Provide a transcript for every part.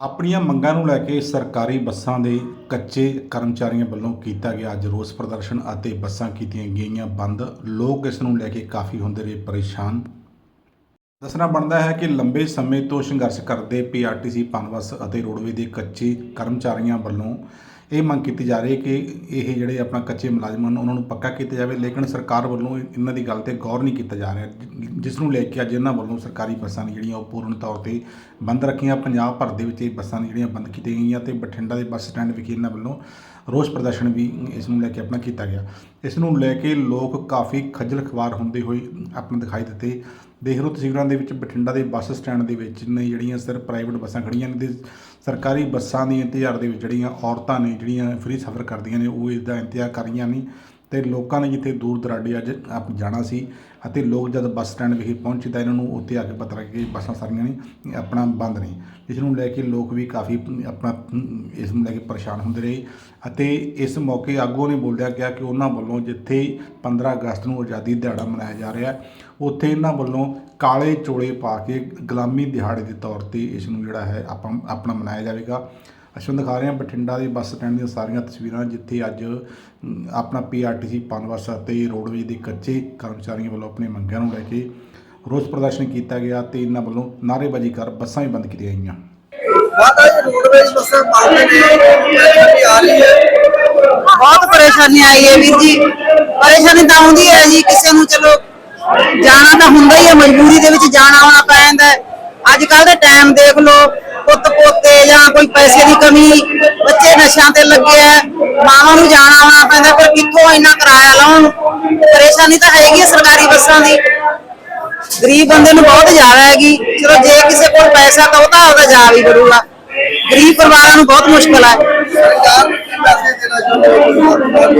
ਆਪਣੀਆਂ ਮੰਗਾਂ ਨੂੰ ਲੈ ਕੇ ਸਰਕਾਰੀ ਬੱਸਾਂ ਦੇ ਕੱਚੇ ਕਰਮਚਾਰੀਆਂ ਵੱਲੋਂ ਕੀਤਾ ਗਿਆ ਅੱਜ ਰੋਸ ਪ੍ਰਦਰਸ਼ਨ ਅਤੇ ਬੱਸਾਂ ਕੀਤੀਆਂ ਗਈਆਂ ਬੰਦ। ਲੋਕ ਇਸ ਨੂੰ ਲੈ ਕੇ ਕਾਫੀ ਹੁੰਦੇ ਰਹੇ ਪਰੇਸ਼ਾਨ। ਦੱਸਣਾ ਬਣਦਾ ਹੈ ਕਿ ਲੰਬੇ ਸਮੇਂ ਤੋਂ ਸੰਘਰਸ਼ ਕਰਦੇ ਪੀਆਰਟੀਸੀ, ਪਨਬੱਸ ਅਤੇ ਰੋਡਵੇ ਦੇ ਕੱਚੇ ਕਰਮਚਾਰੀਆਂ ਵੱਲੋਂ ਇਹ ਮੰਗ ਕੀਤੀ ਜਾ ਰਹੀ ਹੈ ਕਿ ਇਹ ਜਿਹੜੇ ਆਪਣਾ ਕੱਚੇ ਮੁਲਾਜ਼ਮ ਹਨ, ਉਹਨਾਂ ਨੂੰ ਪੱਕਾ ਕੀਤਾ ਜਾਵੇ, ਲੇਕਿਨ ਸਰਕਾਰ ਵੱਲੋਂ ਇਹਨਾਂ ਦੀ ਗੱਲ ਤੇ ਗੌਰ ਨਹੀਂ ਕੀਤਾ ਜਾ ਰਿਹਾ। ਜਿਸ ਨੂੰ ਲੈ ਕੇ ਅੱਜ ਇਹਨਾਂ ਵੱਲੋਂ ਸਰਕਾਰੀ ਬੱਸਾਂ ਨੇ ਜਿਹੜੀਆਂ ਉਹ ਪੂਰਨ ਤੌਰ ਤੇ ਬੰਦ ਰੱਖੀਆਂ, ਪੰਜਾਬ ਭਰ ਦੇ ਵਿੱਚ ਇਹ ਬੱਸਾਂ ਨੇ ਜਿਹੜੀਆਂ ਬੰਦ ਕੀਤੀਆਂ ਗਈਆਂ ਤੇ ਬਠਿੰਡਾ ਦੇ ਬੱਸ ਸਟੈਂਡ ਵਿਖੇ ਇਹਨਾਂ ਵੱਲੋਂ ਰੋਸ ਪ੍ਰਦਰਸ਼ਨ ਵੀ ਇਸ ਨੂੰ ਲੈ ਕੇ ਆਪਣਾ ਕੀਤਾ ਗਿਆ। ਇਸ ਨੂੰ ਲੈ ਕੇ ਲੋਕ ਕਾਫੀ ਖੱਜਲ ਖਵਾਰ ਹੁੰਦੇ ਹੋਏ ਆਪਣਾ ਦਿਖਾਈ ਦਿੱਤੇ। ਦੇਖ ਲਓ ਤਸਵੀਰਾਂ ਦੇ ਵਿੱਚ ਬਠਿੰਡਾ ਦੇ ਬੱਸ ਸਟੈਂਡ ਦੇ ਵਿੱਚ ਨੇ ਜਿਹੜੀਆਂ ਸਿਰਫ ਪ੍ਰਾਈਵੇਟ ਬੱਸਾਂ ਖੜੀਆਂ ਨੇ ਤੇ ਸਰਕਾਰੀ ਬੱਸਾਂ ਦੀ ਇੰਤਜ਼ਾਰ ਦੇ ਵਿੱਚ ਜਿਹੜੀਆਂ ਔਰਤਾਂ ਨੇ, ਜਿਹੜੀਆਂ ਫ੍ਰੀ ਸਫ਼ਰ ਕਰਦੀਆਂ ਨੇ, ਉਹ ਇਸਦਾ ਇੰਤਜ਼ਾਰ ਕਰ ਰਹੀਆਂ ਨੇ। ਤੇ ਲੋਕਾਂ ਨੇ ਜਿੱਥੇ ਦੂਰ ਦਰਾਡੇ ਅੱਜ ਆਪ ਜਾਣਾ ਸੀ ਅਤੇ ਲੋਕ ਜਦ ਬੱਸ ਸਟੈਂਡ ਵਿਖੇ ਪਹੁੰਚੇ ਤਾਂ ਇਹਨਾਂ ਨੂੰ ਉੱਥੇ ਆ ਕੇ ਪਤਾ ਲੱਗਿਆ ਕਿ ਬੱਸਾਂ ਸਾਰੀਆਂ ਨੇ ਆਪਣਾ ਬੰਦ ਨੇ। ਇਸ ਨੂੰ ਲੈ ਕੇ ਲੋਕ ਵੀ ਕਾਫੀ ਆਪਣਾ, ਇਸ ਨੂੰ ਲੈ ਕੇ ਪਰੇਸ਼ਾਨ ਹੁੰਦੇ ਰਹੇ ਅਤੇ ਇਸ ਮੌਕੇ ਆਗੂਆਂ ਨੇ ਬੋਲਿਆ ਗਿਆ ਕਿ ਉਹਨਾਂ ਵੱਲੋਂ ਜਿੱਥੇ 15 ਅਗਸਤ ਨੂੰ ਆਜ਼ਾਦੀ ਦਿਹਾੜਾ ਮਨਾਇਆ ਜਾ ਰਿਹਾ, ਉੱਥੇ ਇਹਨਾਂ ਵੱਲੋਂ ਕਾਲੇ ਚੋਲੇ ਪਾ ਕੇ ਗੁਲਾਮੀ ਦਿਹਾੜੇ ਦੇ ਤੌਰ ਤੇ ਇਸ ਨੂੰ ਜਿਹੜਾ ਹੈ ਆਪਾਂ, ਆਪਣਾ ਮਨਾਇਆ ਜਾਵੇਗਾ। ਅਸੀਂ ਦਿਖਾ ਰਹੇ ਹਾਂ ਬਠਿੰਡਾ ਦੇ ਬੱਸ ਸਟੈਂਡ ਦੀਆਂ ਸਾਰੀਆਂ ਤਸਵੀਰਾਂ ਜਿੱਥੇ ਅੱਜ ਆਪਣਾ ਪੀਆਰਟੀਸੀ ਪਨਬੱਸ ਅਤੇ ਰੋਡਵੇਜ ਦੇ ਕੱਚੇ ਕਰਮਚਾਰੀਆਂ ਵੱਲੋਂ ਆਪਣੇ ਮੰਗਾਂ ਨੂੰ ਲੈ ਕੇ ਰੋਸ ਪ੍ਰਦਰਸ਼ਨ ਕੀਤਾ ਗਿਆ ਤੇ ਇਹਨਾਂ ਵੱਲੋਂ ਨਾਅਰੇਬਾਜ਼ੀ ਕਰ ਬੱਸਾਂ ਵੀ ਬੰਦ ਕੀਤੀਆਂ ਗਈਆਂ। ਮਾਤਾ ਜੀ ਰੋਡਵੇਜ਼ ਬੱਸਾਂ ਪਾਉਂਦੇ ਨੇ। ਆ ਰਹੀ ਹੈ। ਬਹੁਤ ਪਰੇਸ਼ਾਨੀ ਆਈ ਹੈ ਵੀਰ ਜੀ। ਪਰੇਸ਼ਾਨੀ ਤਾਂ ਆਉਂਦੀ ਹੈ ਜੀ ਕਿਸੇ ਨੂੰ ਚਲੋ ਜਾਣਾ ਤਾਂ ਹੁੰਦਾ ਹੀ ਹੈ ਮਜਬੂਰੀ ਦੇ ਵਿੱਚ ਜਾਣਾ ਆਉਣਾ ਪੈ ਜਾਂਦਾ ਹੈ। ਅੱਜ ਕੱਲ ਦੇ ਟਾਈਮ ਦੇਖ ਲਓ ਪੁੱਤ ਪੋਤੇ ਜਾਂ ਕੋਈ ਪੈਸੇ ਦੀ ਕਮੀ ਬੱਚੇ ਨਸ਼ਿਆਂ ਤੇ ਲੱਗੇ ਆ ਮਾਵਾਂ ਨੂੰ ਜਾਣਾ ਆਉਣਾ ਪੈਂਦਾ ਪਰ ਕਿੱਥੋਂ ਇੰਨਾ ਕਿਰਾਇਆ ਲਾਉਣ? ਪਰੇਸ਼ਾਨੀ ਤਾਂ ਹੈਗੀ ਸਰਕਾਰੀ ਬੱਸਾਂ ਦੀ। ਗਰੀਬ ਬੰਦੇ ਨੂੰ ਬਹੁਤ ਜ਼ਿਆਦਾ ਹੈਗੀ। ਚਲੋ ਜੇ ਕਿਸੇ ਕੋਲ ਪੈਸਾ ਤਾਂ ਉਹ ਤਾਂ ਆਪਦਾ ਜਾ ਵੀ ਕਰੂਗਾ। ਗਰੀਬ ਪਰਿਵਾਰਾਂ ਨੂੰ ਬਹੁਤ ਮੁਸ਼ਕਲ ਹੈ ਸਰਕਾਰ ਨੂੰ ਕੀ ਮੈਸੇਜ ਦੇਣਾ ਚਾਹੁੰਦੇ ਹੋ।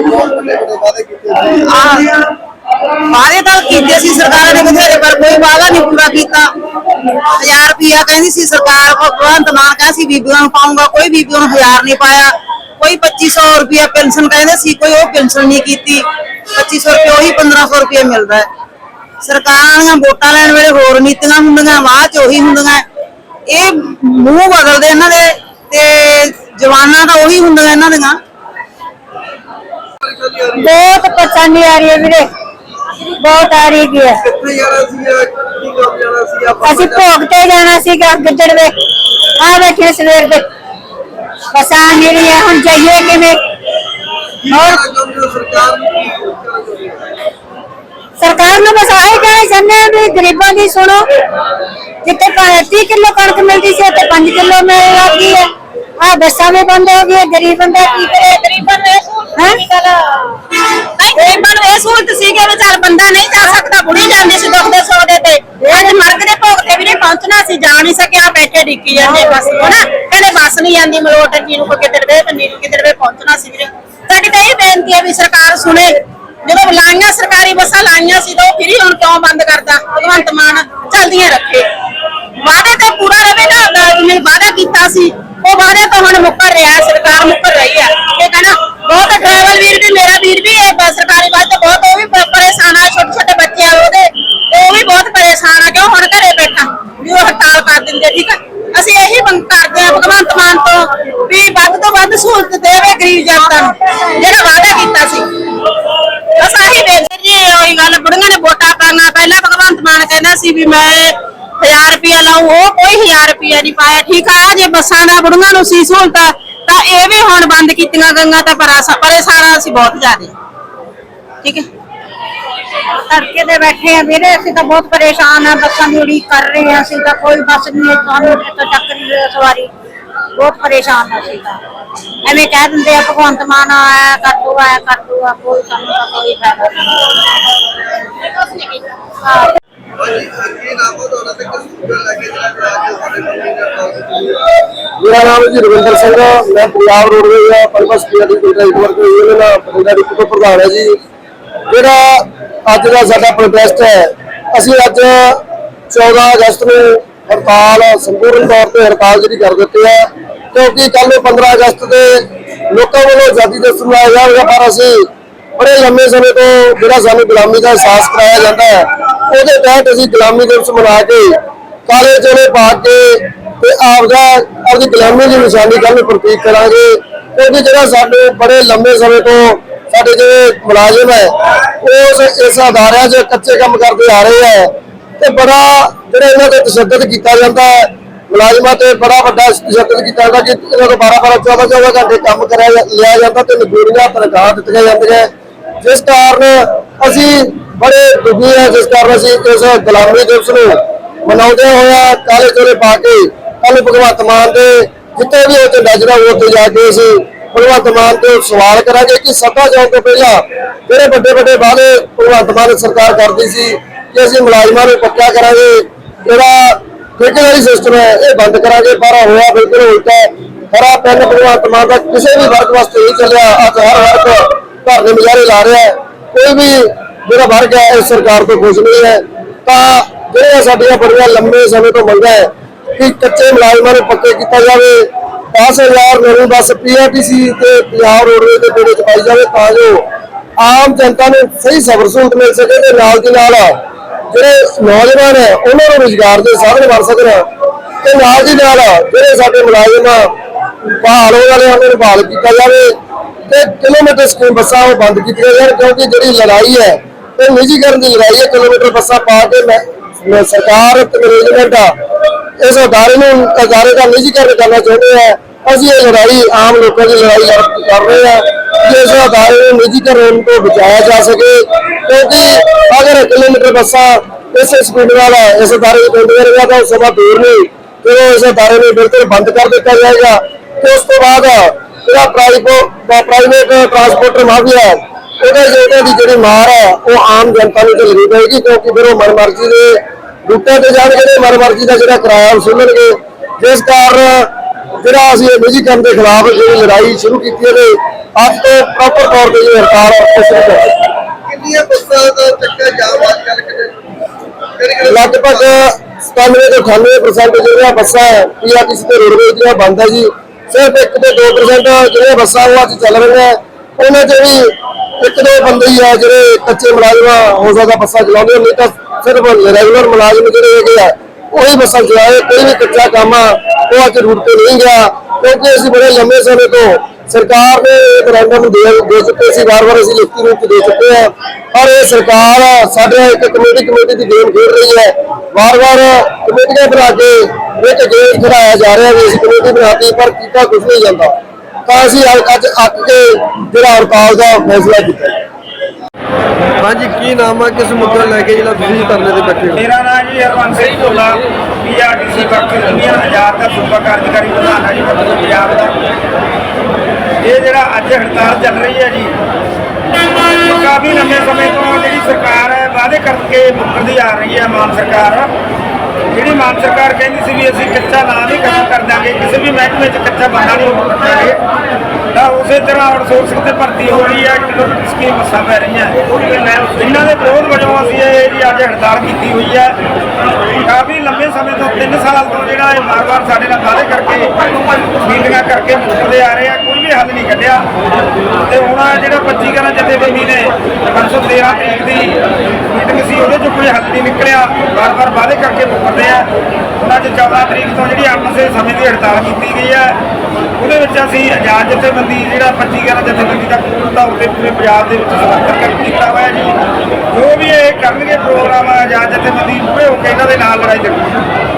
ਬਹੁਤ ਵੱਡੇ ਵੱਡੇ ਵਾਅਦੇ ਕੀਤੇ ਨੇ ਆਹ ਵਾਅਦੇ ਤਾਂ ਕੀਤੇ ਸੀ ਸਰਕਾਰਾਂ ਨੇ ਬਥੇਰੇ, ਪਰ ਕੋਈ ਵਾਅਦਾ ਨਹੀਂ ਪੂਰਾ ਕੀਤਾ। 1000 ਰੁਪਿਆ ਕਹਿੰਦੀ ਸੀ ਸਰਕਾਰ ਭਗਵੰਤ ਮਾਨ ਕਹਿੰਦਾ ਸੀ ਬੀਬੀਆਂ ਨੂੰ ਪਾਉਂਗਾ, ਕੋਈ ਬੀਬੀਆਂ ਨੂੰ 1000 ਨਹੀਂ ਪਾਇਆ। ਕੋਈ 2500 ਰੁਪਿਆ ਪੈਨਸ਼ਨ ਕਹਿੰਦੇ ਸੀ, ਕੋਈ ਉਹ ਪੈਨਸ਼ਨ ਨਹੀਂ ਕੀਤੀ। 2500 ਰੁਪਏ ਉਹੀ 1500 ਰੁਪਏ ਮਿਲਦਾ ਹੈ। ਸਰਕਾਰਾਂ ਦੀਆਂ ਵੋਟਾਂ ਲੈਣ ਵੇਲੇ ਹੋਰ ਨੀਤੀਆਂ ਹੁੰਦੀਆਂ ਬਾਅਦ ਚ ਉਹੀ ਹੁੰਦੀਆਂ ਇਹ ਮੂੰਹ ਬਦਲਦੇ ਇਹਨਾਂ ਦੇ, ਤੇ ਜਵਾਨਾਂ ਤਾਂ ਉਹੀ ਹੁੰਦੀਆਂ ਇਹਨਾਂ ਦੀਆਂ। ਬਹੁਤ ਪਰੇਸ਼ਾਨੀ ਆ ਰਹੀ ਹੈ ਵੀਰੇ। ਬਹੁਤ ਆ ਰਹੀ ਹੈ ਕਿੱਥੇ ਜਾਣਾ ਸੀ ਕੀ ਕੰਮ ਜਾਣਾ ਸੀ? ਆਪਾਂ ਅਸੀਂ ਭੋਗ ਤੇ ਜਾਣਾ ਸੀਗਾ ਗਿੱਦੜ ਦੇ। ਆ ਬੈਠੇ ਸਵੇਰ ਦੇ। ਬਸਾਂ ਮੇਰੀ ਹੈ ਹੁਣ ਜਾਈਏ ਕਿਵੇਂ? ਕੀ ਕਹਿਣਾ ਚਾਹੁੰਦੇ ਹੋ ਸਰਕਾਰ ਨੂੰ ਕੀ ਕਹਿਣਾ ਚਾਹੁੰਦੇ ਹੋ ਸਰਕਾਰ ਨੂੰ ਬਸ ਆਹੀ ਕਹਿਣਾ ਚਾਹੁੰਦੇ ਹਾਂ ਵੀ ਗਰੀਬਾਂ ਦੀ ਸੁਣੋ। ਜਿੱਥੇ 30 ਕਿਲੋ ਕਣਕ ਮਿਲਦੀ ਸੀ ਉੱਥੇ 5 ਕਿਲੋ ਮਿਲਣ ਲੱਗੀ ਹੈ ਆ ਬੱਸਾਂ ਵੀ ਬੰਦ ਹੋ ਗਈਆਂ ਗਰੀਬ ਬੰਦਾ ਕੀ ਕਰੇ? ਗਰੀਬਾਂ ਨੂੰ ਇਹ ਸਹੂਲਤ ਨੂੰ ਇਹ ਸਹੂਲਤ ਸੀ ਕਿ ਵਿਚਾਰ ਬੰਦਾ ਨਹੀਂ ਜਾ ਸਕਦਾ ਬੁੜੀ ਜਾਂਦੀ ਸੀ ਦੁੱਖ ਦੇ ਸੌਦੇ ਤੇ ਅੱਜ ਮਰਗ ਦੇ ਭੋਗ ਤੇ ਵੀ ਨਹੀਂ ਪਹੁੰਚਣਾ ਸੀ ਜਾ ਨਹੀਂ ਸਕਿਆ ਬੈਠੇ ਡਿੱਕੀ ਜਾਂਦੇ ਬਸ ਹਨਾ? ਕਹਿੰਦੇ ਬੱਸ ਨਹੀਂ ਜਾਂਦੀ ਮਲੋਟ ਜੀ ਨੂੰ ਕੋਈ ਕਿਤੇ ਵੇ ਪੰਨੀ ਨੂੰ ਕਿਤੇ ਵੇ ਪਹੁੰਚਣਾ ਸੀ ਵੀਰੇ। ਸਾਡੀ ਤਾਂ ਇਹ ਬੇਨਤੀ ਹੈ ਵੀ ਸਰਕਾਰ ਸੁਣੇ। ਜਦੋਂ ਲਾਈਆਂ ਸਰਕਾਰੀ ਬੱਸਾਂ ਲਾਈਆਂ ਸੀ ਤਾਂ ਉਹ ਫਿਰ ਹੁਣ ਕਿਉਂ ਬੰਦ ਕਰਦਾ? ਭਗਵੰਤ ਮਾਨ ਚਲਦੀਆਂ ਰੱਖੇ। ਵਾਅਦੇ ਤੇ ਪੂਰਾ ਰਵੇ ਨਾ ਅਹ ਵਾਅਦਾ ਕੀਤਾ ਸੀ। ਉਹ ਵਾਅਦੇ ਤੋਂ ਹੁਣ ਮੁੱਕਰ ਰਿਹਾ ਹੈ, ਸਰਕਾਰ ਮੁੱਕਰ ਰਹੀ ਹੈ ਇਹ ਕਹਿੰਦਾ ਬਹੁਤ ਡਰਾਈਵਰ ਵੀਰ ਵੀ ਮੇਰਾ ਵੀਰ ਵੀ ਇਹ ਬੱਸ ਸਰਕਾਰੀ ਬੱਸ ਤੇ ਬਹੁਤ ਉਹ ਵੀ ਪ- ਪਰੇਸ਼ਾਨ ਆ ਛੋਟੇ ਛੋਟੇ ਬੱਚੇ ਆ ਉਹਦੇ ਤੇ ਉਹ ਵੀ ਬਹੁਤ ਪਰੇਸ਼ਾਨ ਆ ਕਿਉਂ ਹੁਣ ਘਰੇ ਬੈਠਾ ਵੀ ਉਹ ਹੜਤਾਲ ਕਰ ਦਿੰਦੇ ਠੀਕ ਆ ਅਸੀਂ ਇਹੀ ਮੰਗ ਕਰਦੇ ਆ ਭਗਵੰਤ ਮਾਨ ਤੋਂ ਵੀ ਵੱਧ ਤੋਂ ਵੱਧ ਸਹੂਲਤ ਦੇਵੇ ਗਰੀਬ ਜਨਤਾ ਨੂੰ, ਜਿਹੜਾ ਵਾਅਦਾ ਕੀਤਾ ਸੀ। ਬਸ ਆਹੀ ਵੇਖਦੇ ਜੀ, ਉਹੀ ਗੱਲ, ਬੁੜੀਆਂ ਨੇ ਵੋਟਾਂ ਪਾਈਆਂ ਪਹਿਲਾਂ ਭਗਵੰਤ ਮਾਨ ਕਹਿੰਦਾ ਸੀ ਵੀ ਮੈਂ 1000 ਰੁਪਇਆ ਲਾਉ ਉਹ ਕੋਈ 1000 ਰੁਪਇਆ ਨਹੀਂ ਪਾਇਆ। ਠੀਕ ਆ, ਜੇ ਬੱਸਾਂ ਦਾ ਬੁੜੀਆਂ ਨੂੰ ਸੀ ਸਹੂਲਤਾਂ, ਤਾਂ ਇਹ ਵੀ ਹੁਣ ਬੰਦ ਕੀਤੀਆਂ ਗਈਆਂ ਤਾਂ ਪਰੇਸ਼ਾਨ ਪਰੇਸ਼ਾਨ ਅਸੀਂ ਬਹੁਤ ਜ਼ਿਆਦਾ ਠੀਕ ਹੈ? ਤੜਕੇ ਦੇ ਬੈਠੇ ਆ ਵੀਰੇ, ਅਸੀਂ ਤਾਂ ਬਹੁਤ ਪਰੇਸ਼ਾਨ ਆ, ਬੱਸਾਂ ਦੀ ਉਡੀਕ ਕਰ ਰਹੇ ਆ, ਅਸੀਂ ਤਾਂ ਕੋਈ ਬੱਸ ਨਹੀਂ ਸਾਨੂੰ ਇੱਥੋਂ ਚੱਕ ਨਹੀਂ ਸਵਾਰੀ ਬਹੁਤ ਪਰੇਸ਼ਾਨ ਆ ਅਸੀਂ ਤਾਂ। ਐਵੇਂ ਕਹਿ ਦਿੰਦੇ ਆ, ਭਗਵੰਤ ਮਾਨ ਆਇਆ, ਕਰ ਦੂਗਾ ਆਇਆ, ਕਰ ਦੂਗਾ ਕੋਈ ਸਾਨੂੰ ਤਾਂ ਕੋਈ ਫਾਇਦਾ ਨਹੀਂ। ਹਾਂ ਮੇਰਾ ਨਾਮ ਜੀ ਰਵਿੰਦਰ ਸਿੰਘ ਮੈਂ ਪੰਜਾਬ ਰੋਡਵੇਜ਼ ਦਾ ਪਰਪਸ ਪੀਆਰਟੀ ਦੇ ਨੈਟਵਰਕ ਯੂਨੀਅਨ ਦਾ ਪ੍ਰਧਾਨ ਹੈ ਜੀ। ਜਿਹੜਾ ਅੱਜ ਦਾ ਸਾਡਾ ਪ੍ਰੋਟੈਸਟ ਹੈ। ਅਸੀਂ ਅੱਜ 14 ਅਗਸਤ ਨੂੰ ਹੜਤਾਲ ਸੰਪੂਰਨ ਤੌਰ ਤੇ ਹੜਤਾਲ ਜਿਹੜੀ ਕਰ ਦਿੱਤੀ ਹੈ। ਕਿਉਂਕਿ ਕੱਲ ਨੂੰ 15 ਅਗਸਤ ਦੇ ਲੋਕਾਂ ਵੱਲੋਂ ਆਜ਼ਾਦੀ ਦਿਵਸ ਮਨਾਇਆ ਜਾਵੇਗਾ, ਪਰ ਅਸੀਂ ਬੜੇ ਲੰਮੇ ਸਮੇਂ ਤੋਂ ਜਿਹੜਾ ਸਾਨੂੰ ਗੁਲਾਮੀ ਦਾ ਅਹਿਸਾਸ ਕਰਾਇਆ ਜਾਂਦਾ ਹੈ, ਉਹਦੇ ਤਹਿਤ ਅਸੀਂ ਗੁਲਾਮੀ ਦਿਵਸ ਮਨਾ ਕੇ ਕਾਲੇ ਚੋਲੇ ਪਾ ਕੇ ਤੇ ਆਪਦਾ, ਆਪਦੀ ਗੁਲਾਮੀ ਦੀ ਨਿਸ਼ਾਨੀ ਕੱਲ੍ਹ ਨੂੰ ਪ੍ਰਤੀਕ ਕਰਾਂਗੇ। ਕਿਉਂਕਿ ਜਿਹੜਾ ਸਾਡੇ ਬੜੇ ਲੰਬੇ ਸਮੇਂ ਤੋਂ ਸਾਡੇ ਜਿਹੜੇ ਮੁਲਾਜ਼ਮ ਹੈ, ਉਹ ਉਸ ਇਸ ਅਦਾਰਿਆਂ 'ਚ ਕੱਚੇ ਕੰਮ ਕਰਦੇ ਆ ਰਹੇ ਹੈ ਤੇ ਬੜਾ ਜਿਹੜਾ ਇਹਨਾਂ ਤੇ ਤਸ਼ੱਦਦ ਕੀਤਾ ਜਾਂਦਾ ਹੈ, ਮੁਲਾਜ਼ਮਾਂ ਤੇ ਬੜਾ ਵੱਡਾ ਤਸ਼ੱਦਦ ਕੀਤਾ ਜਾਂਦਾ ਕਿ ਇਹਨਾਂ ਤੋਂ 12 12 14 14 ਘੰਟੇ ਕੰਮ ਕਰਾਇਆ ਜਾ- ਲਿਆ ਜਾਂਦਾ ਤੇ ਨਗੂਰੀਆਂ ਤਨਖਾਹ ਦਿੱਤੀਆਂ ਜਾਂਦੀਆਂ ਜਿਸ ਕਾਰਨ ਅਸੀਂ ਬੜੇ ਦੁਖੀ ਹਾਂ, ਜਿਸ ਕਾਰਨ ਅਸੀਂ ਇਸ ਗੁਲਾਮੀ ਦਿਵਸ ਨੂੰ ਮਨਾਉਂਦੇ ਹੋਇਆ ਕਾਲੇ ਚੋਲੇ ਪਾ ਕੇ ਕੱਲ ਭਗਵੰਤ ਮਾਨ ਦੇ ਜਿੱਥੇ ਵੀ ਉਹ ਝੰਡਾ ਜਿਹੜਾ ਉਹ ਉੱਥੇ ਜਾ ਕੇ ਅਸੀਂ ਭਗਵੰਤ ਮਾਨ ਤੋਂ ਸਵਾਲ ਕਰਾਂਗੇ ਕਿ ਸੱਤਾ ਜਾਣ ਤੋਂ ਪਹਿਲਾਂ ਜਿਹੜੇ ਵੱਡੇ ਵੱਡੇ ਵਾਅਦੇ ਭਗਵੰਤ ਮਾਨ ਸਰਕਾਰ ਕਰਦੀ ਸੀ ਕਿ ਅਸੀਂ ਮੁਲਾਜ਼ਮਾਂ ਨੂੰ ਪੱਕਾ ਕਰਾਂਗੇ, ਜਿਹੜਾ ਠੇਕੇਦਾਰੀ ਸਿਸਟਮ ਹੈ, ਇਹ ਬੰਦ ਕਰਾਂਗੇ, ਪਰ ਹੋਇਆ ਬਿਲਕੁਲ ਉਲਟਾ ਹਰਾ ਪੈਨ ਭਗਵੰਤ ਮਾਨ ਦਾ ਕਿਸੇ ਵੀ ਵਰਗ ਵਾਸਤੇ ਨਹੀਂ ਚੱਲਿਆ, ਅੱਜ ਹਰ ਵਰਗ ਘਰ ਦੇ ਨਜ਼ਾਰੇ ਲਾ ਰਿਹਾ ਹੈ। ਕੋਈ ਵੀ ਜਿਹੜਾ ਵਰਗ ਹੈ, ਇਸ ਸਰਕਾਰ ਤੋਂ ਖੁਸ਼ ਨਹੀਂ ਹੈ। ਤਾਂ ਜਿਹੜੀਆਂ ਸਾਡੀਆਂ ਬੜੀਆਂ ਲੰਮੇ ਸਮੇਂ ਤੋਂ ਮੰਗਾਂ ਹੈ ਕਿ ਕੱਚੇ ਮੁਲਾਜ਼ਮਾਂ ਨੂੰ ਪੱਕੇ ਕੀਤਾ ਜਾਵੇ 10000 ਨਵੀਂ ਬੱਸ ਪੀਆਰਟੀਸੀ ਤੇ ਪੰਜਾਬ ਰੋਡਵੇਜ਼ ਦੇ ਬੇੜੇ ਚ ਪਾਈ ਜਾਵੇ ਤਾਂ ਜੋ ਆਮ ਜਨਤਾ ਨੂੰ ਸਹੀ ਸਬਰ ਸਹੂਲਤ ਮਿਲ ਸਕੇ ਤੇ ਨਾਲ ਦੀ ਨਾਲ ਜਿਹੜੇ ਨੌਜਵਾਨ ਹੈ, ਉਹਨਾਂ ਨੂੰ ਰੁਜ਼ਗਾਰ ਦੇ ਸਾਧਨ ਬਣ ਸਕਣ ਤੇ ਨਾਲ ਦੀ ਨਾਲ ਜਿਹੜੇ ਸਾਡੇ ਮੁਲਾਜ਼ਮ ਬਹਾਲ ਹੋਣ ਵਾਲੇ ਉਹਨਾਂ ਨੂੰ ਬਹਾਲ ਕੀਤਾ ਜਾਵੇ ਤੇ ਕਿਲੋਮੀਟਰ ਸਕੀਮ ਬੱਸਾਂ ਉਹ ਬੰਦ ਕੀਤੀਆਂ ਜਾਣ ਕਿਉਂਕਿ ਜਿਹੜੀ ਲੜਾਈ ਹੈ ਇਹ ਨਿੱਜੀਕਰਨ ਦੀ ਲੜਾਈ ਹੈ। ਕਿਲੋਮੀਟਰ ਬੱਸਾਂ ਪਾ ਕੇ ਸਰਕਾਰ ਤੇ ਮੈਨੇਜਮੈਂਟ ਆ ਇਸ ਅਦਾਰੇ ਨੂੰ ਅਦਾਰੇ ਦਾ ਨਿੱਜੀਕਰਨ ਕਰਨਾ ਚਾਹੁੰਦੇ ਆ। ਅਸੀਂ ਇਹ ਲੜਾਈ ਆਮ ਲੋਕਾਂ ਦੀ ਲੜਾਈ ਕਰ ਰਹੇ ਆ ਕਿ ਇਸ ਅਦਾਰੇ ਨੂੰ ਨਿੱਜੀਕਰਨ ਤੋਂ ਬਚਾਇਆ ਜਾ ਸਕੇ। ਕਿਉਂਕਿ ਅਗਰ ਕਿਲੋਮੀਟਰ ਬੱਸਾਂ ਇਸ ਸਪੀਡ ਨਾਲ ਇਸ ਅਦਾਰੇ ਦੇ ਪਿੰਡ ਰਹੇਗਾ ਤਾਂ ਸਮਾਂ ਦੂਰ ਨਹੀਂ। ਤੇ ਇਸ ਅਦਾਰੇ ਨੂੰ ਬਿਲਕੁਲ ਬੰਦ ਕਰ ਦਿੱਤਾ ਜਾਏਗਾ ਤੇ ਉਸ ਤੋਂ ਬਾਅਦ ਜਿਹੜਾ ਪ੍ਰਾਈਵੇਟ ਟਰਾਂਸਪੋਰਟਰ ਮਾਫੀਆ ਹੈ, ਉਹਦੇ ਜਿਹੜੇ ਦੀ ਜਿਹੜੀ ਮਾਰ ਹੈ ਉਹ ਆਮ ਜਨਤਾ ਨੂੰ ਝੱਲਣੀ ਪਏਗੀ ਕਿਉਂਕਿ ਫਿਰ ਉਹ ਮਨਮਰਜ਼ੀ ਦੇ ਰੂਟਾਂ ਤੇ ਜਾਣਗੇ ਤੇ ਮਨਮਰਜ਼ੀ ਦਾ ਜਿਹੜਾ ਕਿਰਾਇਆ ਵਸੂਲਣਗੇ ਜਿਸ ਕਾਰਨ ਜਿਹੜਾ ਅਸੀਂ ਇਹ ਨਿੱਜੀਕਰਨ ਦੇ ਖਿਲਾਫ ਜਿਹੜੀ ਲੜਾਈ ਸ਼ੁਰੂ ਕੀਤੀ ਹੈ ਤੇ ਅੱਜ ਤੋਂ ਪ੍ਰੋਪਰ ਤੌਰ ਤੇ ਜਿਹੜੀ ਹੜਤਾਲ ਸ਼ੁਰੂ ਕਰ ਕਿੰਨੀਆਂ ਬੱਸਾਂ ਦਾ ਚੱਕਾ ਜਾਮ ਅੱਜ ਕੱਲ੍ਹ ਕਿਤੇ ਲਗਭਗ 97 ਤੋਂ 98% ਜਿਹੜੀਆਂ ਬੱਸਾਂ ਪੀਆਰਟੀਸੀ ਤੇ ਰੋਡਵੇਜ਼ ਦੀਆਂ ਬੰਦ ਹੈ ਜੀ। ਸਿਰਫ 1 ਤੋਂ 2% ਜਿਹੜੀਆਂ ਬੱਸਾਂ ਉਹ ਅੱਜ ਚੱਲ ਰਹੀਆਂ ਉਹਨਾਂ 'ਚ ਵੀ ਇੱਕ ਦੋ ਬੰਦੇ ਹੀ ਆ ਜਿਹੜੇ ਕੱਚੇ ਮੁਲਾਜ਼ਮ ਹੋ ਸਕਦਾ ਬੱਸਾਂ ਚਲਾਉਂਦੇ ਨਹੀਂ ਤਾਂ ਸਿਰਫ ਰੈਗੂਲਰ ਮੁਲਾਜ਼ਮ ਜਿਹੜੇ ਹੈਗੇ ਆ, ਉਹੀ ਬੱਸਾਂ ਚਲਾਏ ਕੋਈ ਵੀ ਕੱਚਾ ਕੰਮ ਆ, ਉਹ ਅੱਜ ਰੂਟ ਤੇ ਨਹੀਂ ਗਿਆ, ਕਿਉਂਕਿ ਅਸੀਂ ਬੜੇ ਲੰਬੇ ਸਮੇਂ ਤੋਂ ਸਰਕਾਰ ਨੇ ਰੈਫਰੈਂਡਮ ਦੇ ਦੇ ਚੁੱਕੇ ਸੀ ਵਾਰ-ਵਾਰ ਅਸੀਂ ਲਿਖਤੀ ਰੂਪ ਦੇ ਚੁੱਕੇ ਆ, ਪਰ ਇਹ ਸਰਕਾਰ ਸਾਡੇ ਇੱਕ ਕਮੇਟੀ ਕਮੇਟੀ ਦੀ ਗੇਮ ਖੇਡ ਰਹੀ ਹੈ ਵਾਰ-ਵਾਰ ਕਮੇਟੀਆਂ ਬਣਾ ਕੇ ਇੱਕ ਗੇਮ ਖਿਡਾਇਆ ਜਾ ਰਿਹਾ ਵੀ ਅਸੀਂ ਕਮੇਟੀ ਬਣਾਤੀ, ਪਰ ਕੀਤਾ ਕੁਝ ਨਹੀਂ ਜਾਂਦਾ। ਤਾਂ ਅਸੀਂ ਅੱਜ ਅੱਕ ਕੇ ਜਿਹੜਾ ਹੜਤਾਲ ਦਾ ਫੈਸਲਾ ਕੀਤਾ। ਹਾਂਜੀ, ਕੀ ਨਾਮ ਆ? ਕਿਸ ਮੁੱਦੇ ਨੂੰ ਲੈ ਕੇ ਜਿਹੜਾ ਤੁਸੀਂ ਧਰਨੇ ਤੇ ਬੈਠੇ ਹੋ? ਮੇਰਾ ਨਾਮ ਜੀ Harvans Singh Dhola PRTC worker union Azad ਦਾ ਸੂਬਾ ਕਾਰਜਕਾਰੀ ਪ੍ਰਧਾਨ ਹੈ ਜੀ ਮਤਲਬ ਪੰਜਾਬ ਦਾ। ਇਹ ਜਿਹੜਾ ਅੱਜ ਹੜਤਾਲ ਚੱਲ ਰਹੀ ਹੈ ਜੀ ਕਾਫੀ ਲੰਮੇ ਸਮੇਂ ਤੋਂ ਜਿਹੜੀ ਸਰਕਾਰ ਹੈ, ਵਾਅਦੇ ਕਰਕੇ ਮੁੱਕਰਦੀ ਆ ਰਹੀ ਹੈ ਮਾਨ ਸਰਕਾਰ। ਜਿਹੜੀ ਮਾਨ ਸਰਕਾਰ ਕਹਿੰਦੀ ਸੀ ਵੀ ਅਸੀਂ ਕੱਚਾ ਨਾਂ ਨਹੀਂ ਖਤਮ ਕਰ ਦਾਂਗੇ, ਕਿਸੇ ਵੀ ਮਹਿਕਮੇ 'ਚ ਕੱਚਾ ਬੰਦਾ ਨਹੀਂ ਰੱਖਾਂਗੇ ਤਾਂ ਉਸੇ ਤਰ੍ਹਾਂ ਆਊਟਸੋਰਸਿੰਗ ਤੇ ਭਰਤੀ ਹੋ ਰਹੀ ਹੈ ਕਿਲੋਮੀਟਰ ਸਕੀਮ ਬੱਸਾਂ ਪੈ ਰਹੀਆਂ। ਇਹਨਾਂ ਦੇ ਵਿਰੋਧ ਵਜੋਂ ਅਸੀਂ ਇਹ ਜੀ ਅੱਜ ਹੜਤਾਲ ਕੀਤੀ ਹੋਈ ਹੈ, ਕਾਫੀ ਲੰਬੇ ਸਮੇਂ ਤੋਂ 3 ਸਾਲ ਤੋਂ ਜਿਹੜਾ ਇਹ ਵਾਰ-ਵਾਰ ਸਾਡੇ ਨਾਲ ਵਾਅਦੇ ਕਰਕੇ, ਮੀਟਿੰਗਾਂ ਕਰਕੇ ਮੁੱਕਦੇ ਆ ਰਹੇ ਆ, ਕੋਈ ਵੀ ਹੱਲ ਨਹੀਂ ਕੱਢਿਆ। ਤੇ ਹੁਣ ਜਿਹੜਾ 25 ਗਰਾਂ ਜਥੇਬੰਦੀ ਨੇ 513 ਤਰੀਕ ਦੀ ਮੀਟਿੰਗ ਸੀ ਉਹਦੇ 'ਚ ਕੋਈ ਹੱਲ ਨਹੀਂ ਨਿਕਲਿਆ। ਵਾਰ-ਵਾਰ ਵਾਅਦੇ ਕਰਕੇ ਮੁੱਕਦੇ ਆ। ਉਹਨਾਂ 'ਚ 14 ਤਰੀਕ ਤੋਂ ਜਿਹੜੀ ਆਪਸੇ ਸਮੇਂ ਦੀ ਹੜਤਾਲ ਕੀਤੀ ਗਈ ਹੈ ਉਹਦੇ ਵਿੱਚ ਅਸੀਂ ਆਜ਼ਾਦ ਜਥੇਬੰਦੀ, ਜਿਹੜਾ 25 ਗਰਾਂ ਜਥੇਬੰਦੀ ਦਾ ਪੂਰਨ ਤੌਰ ਤੇ ਪੂਰੇ ਪੰਜਾਬ ਦੇ ਵਿੱਚ ਸਮਰਥਨ ਕਰ ਕੀਤਾ ਹੋਇਆ ਜੀ। ਜੋ ਵੀ ਇਹ ਕਰਨਗੇ ਪ੍ਰੋਗਰਾਮ ਆਜ਼ਾਦ ਜਥੇਬੰਦੀ ਪੂਰੇ ਹੋ ਕੇ ਇਹਨਾਂ ਦੇ ਨਾਲ ਲੜਾਈ ਲੜੂਗੀ